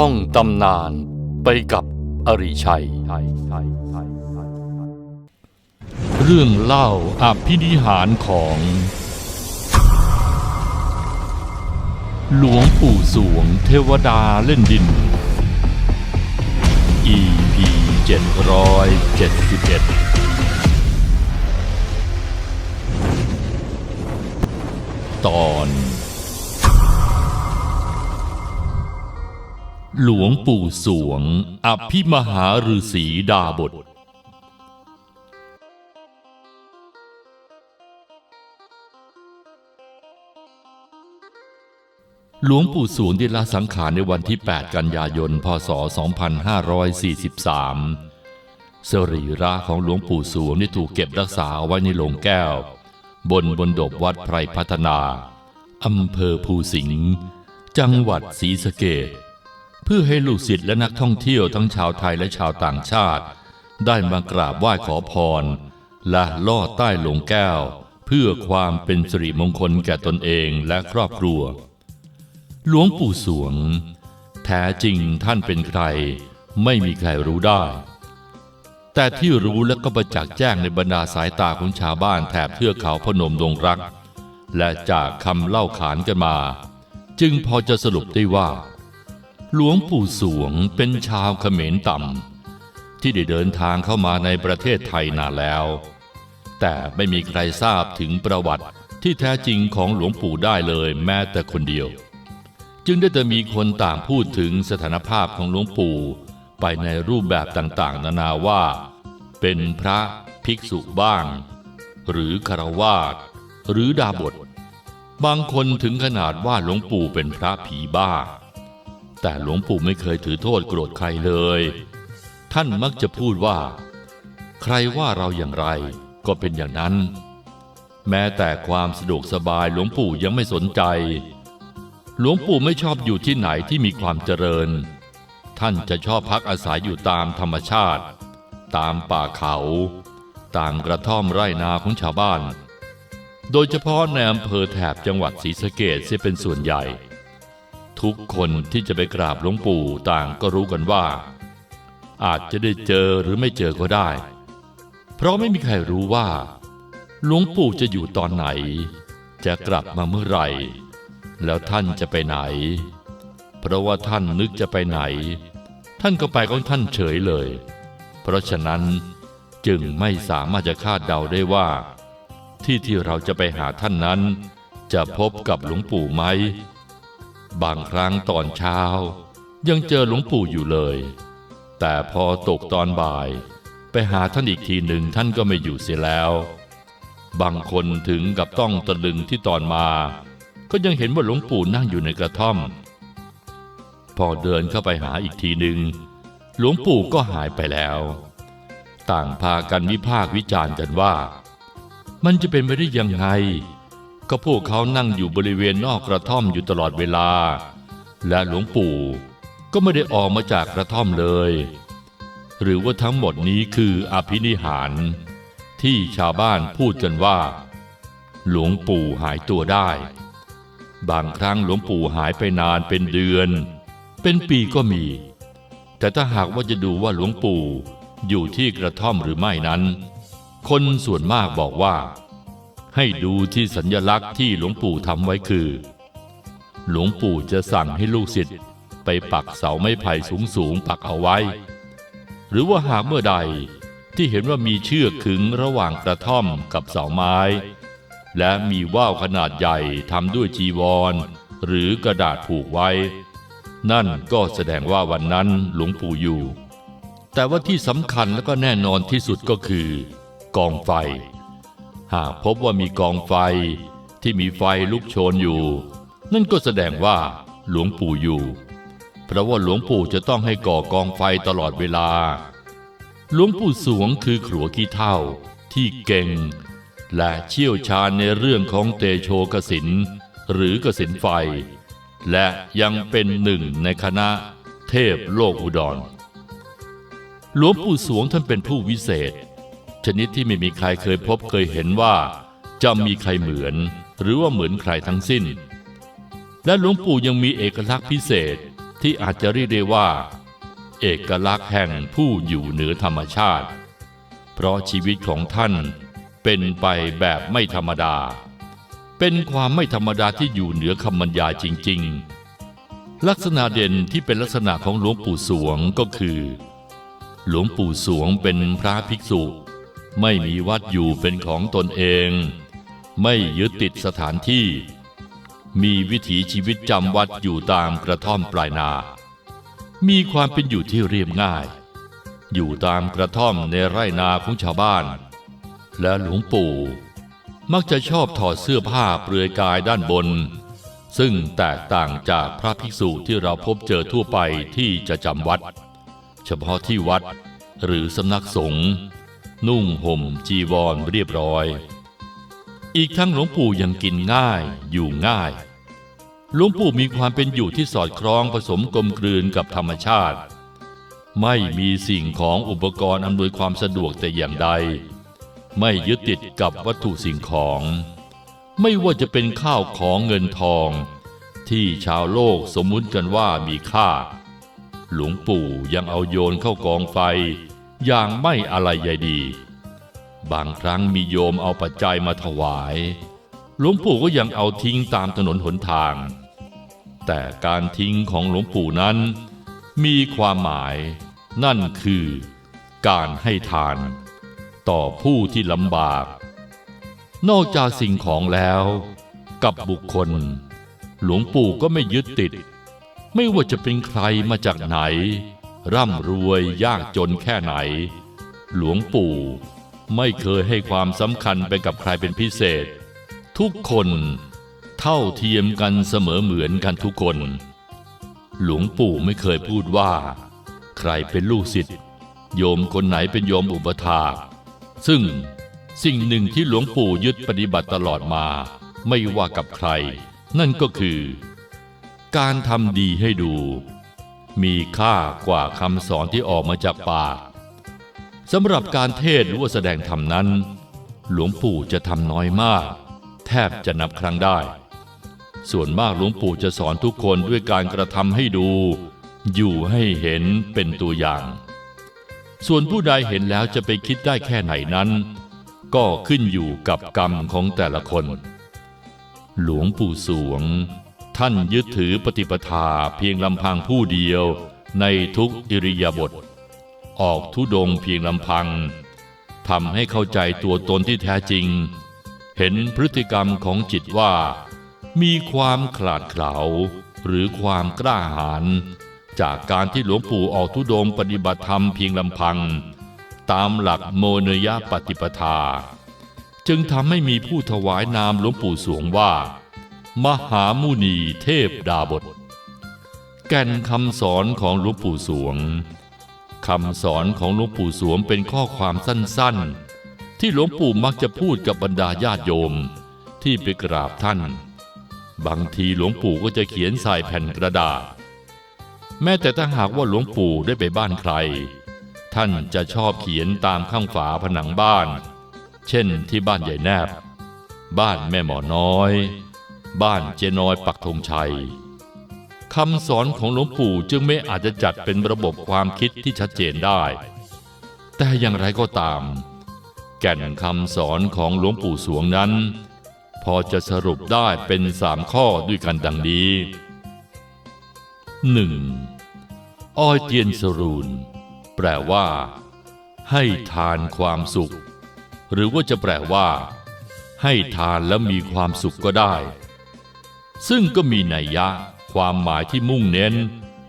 ท่องตำนานไปกับอริชัย เรื่องเล่าอภินิหารของ หลวงปู่สวงเทวดาเล่นดิน EP 771ตอน หลวงปู่สวง อภิมหาฤาษีดาบท หลวงปู่สวงได้ละสังขารในวันที่ 8 กันยายน พศ 2543 สรีระของหลวงปู่สวงได้ถูกเก็บรักษาเอาไว้ในโลงแก้ว บนบนดบวัดไพรพัฒนา อำเภอภูสิงห์ จังหวัดศรีสะเกษ เพื่อให้ลูกศิษย์และนักท่องเที่ยวทั้งชาวไทยและชาวต่างชาติ ได้มากราบไหว้ขอพร และลอดใต้หลวงแก้ว เพื่อความเป็นสิริมงคลแก่ตนเองและครอบครัว หลวงปู่สวง แท้จริงท่านเป็นใคร ไม่มีใครรู้ได้ แต่ที่รู้และก็ประจักษ์แจ้งในบรรดาสายตาของชาวบ้านแถบเทือกเขาพนมดงรัก และจากคำเล่าขานกันมา จึงพอจะสรุปได้ว่า หลวงปู่สวงเป็นชาวเขมรต่ำที่ได้เดินทางเข้ามาในประเทศไทยนานแล้ว แต่ไม่มีใครทราบถึงประวัติที่แท้จริงของหลวงปู่ได้เลยแม้แต่คนเดียว จึงได้แต่มีคนต่างพูดถึงสถานภาพของหลวงปู่ไปในรูปแบบต่างๆ นานาว่า เป็นพระภิกษุบ้าง หรือคารวาสหรือดาบท บางคนถึงขนาดว่าหลวงปู่เป็นพระผีบ้า แต่หลวงปู่ไม่เคยถือโทษโกรธใครเลย ท่านมักจะพูดว่า ใครว่าเราอย่างไรก็เป็นอย่างนั้น แม้แต่ความสะดวกสบายหลวงปู่ยังไม่สนใจ หลวงปู่ไม่ชอบอยู่ที่ไหนที่มีความเจริญ ท่านจะชอบพักอาศัยอยู่ตามธรรมชาติ ตามป่าเขา ตามกระท่อมไร่นาของชาวบ้าน โดยเฉพาะในอำเภอแถบจังหวัดศรีสะเกษเสียเป็นส่วนใหญ่ ทุกคนที่จะไปกราบหลวงปู่ต่างก็รู้กันว่า อาจจะได้เจอหรือไม่เจอก็ได้ เพราะไม่มีใครรู้ว่า หลวงปู่จะอยู่ตอนไหน จะกลับมาเมื่อไหร่ แล้วท่านจะไปไหน เพราะว่าท่านนึกจะไปไหน ท่านก็ไปของท่านเฉยเลย เพราะฉะนั้นจึงไม่สามารถจะคาดเดาได้ว่า ที่ที่เราจะไปหาท่านนั้น จะพบกับหลวงปู่ไหม บางครั้งตอนเช้า ยังเจอหลวงปู่อยู่เลย แต่พอตกตอนบ่าย ไปหาท่านอีกทีหนึ่งท่านก็ไม่อยู่เสียแล้ว บางคนถึงกับต้องตะลึงที่ตอนมา ก็ยังเห็นว่าหลวงปู่นั่งอยู่ในกระท่อม พอเดินเข้าไปหาอีกทีหนึ่งหลวงปู่ก็หายไปแล้ว ต่างพากันวิพากษ์วิจารณ์กันว่า มันจะเป็นไปได้ยังไง ก็พวกเขานั่งอยู่บริเวณนอกกระท่อมอยู่ตลอดเวลา และหลวงปู่ก็ไม่ได้ออกมาจากกระท่อมเลย หรือว่าทั้งหมดนี้คืออภินิหาร ที่ชาวบ้านพูดกันว่า หลวงปู่หายตัวได้ บางครั้งหลวงปู่หายไปนานเป็นเดือน เป็นปีก็มี แต่ถ้าหากว่าจะดูว่าหลวงปู่อยู่ที่กระท่อมหรือไม่นั้น คนส่วนมากบอกว่า ให้ดูที่สัญญลักษณ์ที่หลวงปู่ทำไว้คือ หลวงปู่จะสั่งให้ลูกศิษย์ไปปักเสาไม้ไผ่สูงๆปักเอาไว้ หรือว่าหากเมื่อใดที่เห็นว่ามีเชือกขึงระหว่างกระท่อมกับเสาไม้ และมีว่าวขนาดใหญ่ทำด้วยจีวร หรือกระดาษผูกไว้ นั่นก็แสดงว่าวันนั้นหลวงปู่อยู่ แต่ว่าที่สำคัญและก็แน่นอนที่สุดก็คือกองไฟ หากพบว่ามีกองไฟที่มีไฟลุกโชนอยู่ นั่นก็แสดงว่าหลวงปู่อยู่ เพราะว่าหลวงปู่จะต้องให้ก่อกองไฟตลอดเวลา หลวงปู่สวงคือขลัวขี้เท่าที่เก่ง และเชี่ยวชาญในเรื่องของเตโชกสินหรือกสินไฟ และยังเป็นหนึ่งในคณะเทพโลกอุดรหลวงปู่สวงท่านเป็นผู้วิเศษ ชนิดที่ไม่มีใครเคยพบเคยเห็นว่าจะมีใครเหมือน หรือว่าเหมือนใครทั้งสิ้น และหลวงปู่ยังมีเอกลักษณ์พิเศษที่อาจจะเรียกได้ว่า เอกลักษณ์แห่งผู้อยู่เหนือธรรมชาติ เพราะชีวิตของท่านเป็นไปแบบไม่ธรรมดา เป็นความไม่ธรรมดาที่อยู่เหนือคำบรรยายจริง ๆ ลักษณะเด่นที่เป็นลักษณะของหลวงปู่สวงก็คือ หลวงปู่สวงเป็นพระภิกษุ ไม่มีวัดอยู่เป็นของตนเอง ไม่ยึดติดสถานที่ มีวิถีชีวิตจำวัดอยู่ตามกระท่อมปลายนา มีความเป็นอยู่ที่เรียบง่าย อยู่ตามกระท่อมในไร่นาของชาวบ้าน และหลวงปู่มักจะชอบถอดเสื้อผ้าเปลือยกายด้านบน ซึ่งแตกต่างจากพระภิกษุที่เราพบเจอทั่วไปที่จะจำวัด เฉพาะที่วัดหรือสำนักสงฆ์ นุ่งห่มจีวรเรียบร้อย อีกทั้งหลวงปู่ยังกินง่ายอยู่ง่าย หลวงปู่มีความเป็นอยู่ที่สอดคล้องผสมกลมกลืนกับธรรมชาติ ไม่มีสิ่งของอุปกรณ์อำนวยความสะดวกแต่อย่างใด ไม่ยึดติดกับวัตถุสิ่งของ ไม่ว่าจะเป็นข้าวของเงินทอง ที่ชาวโลกสมมุติกันว่ามีค่า หลวงปู่ยังเอาโยนเข้ากองไฟ อย่างไม่อะไรใยดี บางครั้งมีโยมเอาปัจจัยมาถวาย หลวงปู่ก็ยังเอาทิ้งตามถนนหนทาง แต่การทิ้งของหลวงปู่นั้น มีความหมาย นั่นคือ การให้ทาน ต่อผู้ที่ลำบาก นอกจากสิ่งของแล้ว กับบุคคล หลวงปู่ก็ไม่ยึดติด ไม่ว่าจะเป็นใครมาจากไหน ร่ำรวยยากจนแค่ไหน หลวงปู่ไม่เคยให้ความสำคัญไปกับใครเป็นพิเศษ ทุกคนเท่าเทียมกันเสมอเหมือนกันทุกคน หลวงปู่ไม่เคยพูดว่า ใครเป็นลูกศิษย์โยมคนไหนเป็นโยมอุปถาซึ่งสิ่งหนึ่งที่หลวงปู่ยึดปฏิบัติตลอดมา ไม่ว่ากับใคร นั่นก็คือ การทำดีให้ดู มีค่ากว่าคำสอนที่ออกมาจากปากสำหรับการเทศหรือว่าแสดงธรรมนั้น หลวงปู่จะทำน้อยมาก แทบจะนับครั้งได้ ส่วนมากหลวงปู่จะสอนทุกคนด้วยการกระทำให้ดู อยู่ให้เห็นเป็นตัวอย่าง ส่วนผู้ใดเห็นแล้วจะไปคิดได้แค่ไหนนั้น ก็ขึ้นอยู่กับกรรมของแต่ละคน หลวงปู่สวง ท่านยึดถือปฏิปทาเพียงลำพังผู้เดียวในทุกอิริยาบถออกทุดงเพียงลำพังทำให้เข้าใจตัวตนที่แท้จริง เห็นพฤติกรรมของจิตว่า มีความขลาดเขลาหรือความกล้าหาญจากการที่หลวงปู่ออกทุดงปฏิบัติธรรมเพียงลำพัง ตามหลักโมเนยปฏิปทา จึงทำให้มีผู้ถวายนามหลวงปู่สวงว่า มหามุนีเทพดาบท แก่นคำสอนของหลวงปู่สวงคำสอนของหลวงปู่สวงเป็นข้อความสั้นๆ ที่หลวงปู่มักจะพูดกับบรรดาญาติโยมที่ไปกราบท่าน บางทีหลวงปู่ก็จะเขียนใส่แผ่นกระดาษ แม้แต่ถ้าหากว่าหลวงปู่ได้ไปบ้านใคร ท่านจะชอบเขียนตามข้างฝาผนังบ้าน เช่นที่บ้านใหญ่แนบ บ้านแม่หมอน้อย บ้านเจนอยปักธงชัยคำสอนของหลวงปู่จึงไม่อาจจะจัดเป็นระบบความคิดที่ชัดเจนได้ แต่อย่างไรก็ตาม แก่นคำสอนของหลวงปู่สวงนั้น พอจะสรุปได้เป็นสามข้อด้วยกันดังนี้ 1. อ้อยเทียนสรูนแปลว่า ให้ทานความสุข หรือว่าจะแปลว่า ให้ทานแล้วมีความสุขก็ได้ ซึ่งก็มีนัยยะความหมายที่มุ่งเน้น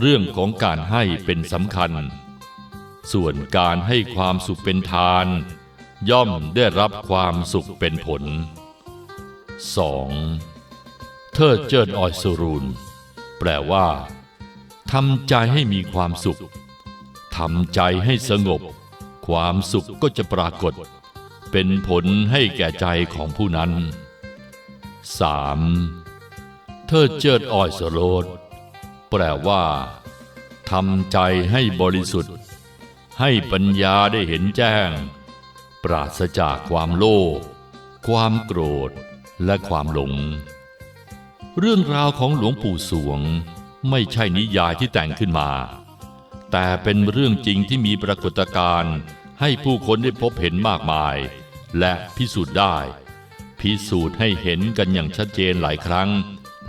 เรื่องของการให้เป็นสำคัญ ส่วนการให้ความสุขเป็นทาน ย่อมได้รับความสุขเป็นผล 2. เทิดเจิดออยสรูนแปลว่าทำใจให้มีความสุขทำใจให้สงบ ความสุขก็จะปรากฏ เป็นผลให้แก่ใจของผู้นั้น 3. เทิดเจิดอ้อยสโลดแปลว่าทำใจให้บริสุทธิ์ ให้ปัญญาได้เห็นแจ้ง ปราศจากความโลภความโกรธและความหลง เรื่องราวของหลวงปู่สวงไม่ใช่นิยายที่แต่งขึ้นมา แต่เป็นเรื่องจริงที่มีปรากฏการณ์ให้ผู้คนได้พบเห็นมากมาย และพิสูจน์ได้ พิสูจน์ให้เห็นกันอย่างชัดเจนหลายครั้ง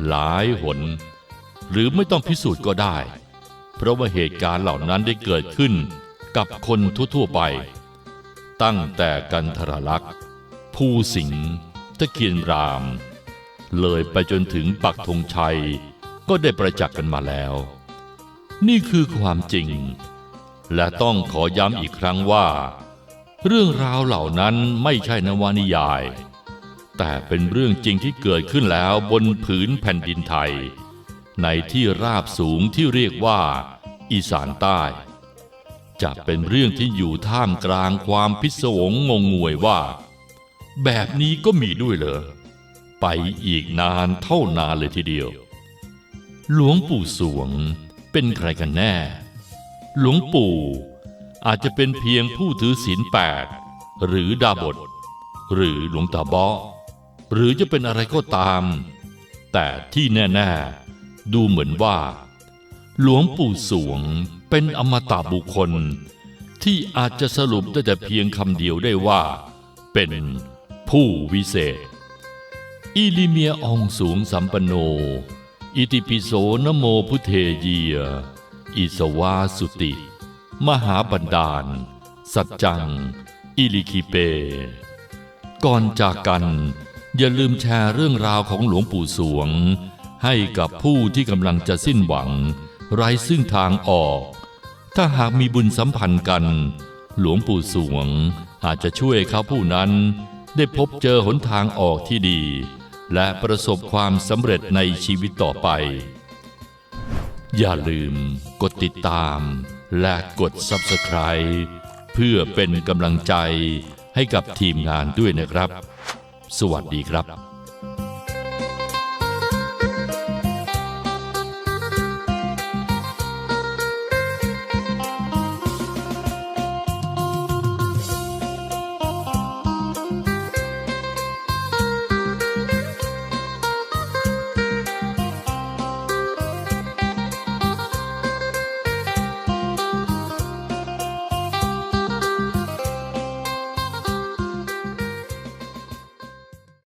หลายหน หรือไม่ต้องพิสูจน์ก็ได้ เพราะว่าเหตุการณ์เหล่านั้นได้เกิดขึ้นกับคนทั่วๆไป ตั้งแต่กันทรลักษ์ภูสิงห์ตะเคียนราม เลยไปจนถึงปักธงชัยก็ได้ประจักษ์กันมาแล้ว นี่คือความจริง และต้องขอย้ำอีกครั้งว่า เรื่องราวเหล่านั้นไม่ใช่นวนิยาย แต่เป็นเรื่องจริงที่เกิดขึ้นแล้วบนผืนแผ่นดินไทย ในที่ราบสูงที่เรียกว่า อีสานใต้ จะเป็นเรื่องที่อยู่ท่ามกลางความพิศวงงงงวยว่า แบบนี้ก็มีด้วยเหรอ ไปอีกนานเท่านานเลยทีเดียว หลวงปู่สวงเป็นใครกันแน่ หลวงปู่อาจจะเป็นเพียงผู้ถือศีลแปดหรือดาบท หรือหลวงตาบาะ หรือจะเป็นอะไรก็ตาม แต่ที่แน่ๆ ดูเหมือนว่า หลวงปู่สวงเป็นอมตะบุคคล ที่อาจจะสรุปได้แต่เพียงคำเดียวได้ว่า เป็นผู้วิเศษ อิลิเมียองสูงสัมปโน อิติปิโสนโมพุเทเยีย อิสวาสุติ มหาบันดาล สัจจัง อิลิคิเป ก่อนจากกัน อย่าลืมแชร์เรื่องราวของหลวงปู่สวง ให้กับผู้ที่กำลังจะสิ้นหวัง ไร้ซึ่งทางออก ถ้าหากมีบุญสัมพันธ์กัน หลวงปู่สวงอาจจะช่วยเขาผู้นั้น ได้พบเจอหนทางออกที่ดี และประสบความสำเร็จในชีวิตต่อไป อย่าลืมกดติดตาม และกด Subscribe เพื่อเป็นกำลังใจให้กับทีมงานด้วยนะครับ สวัสดีครับ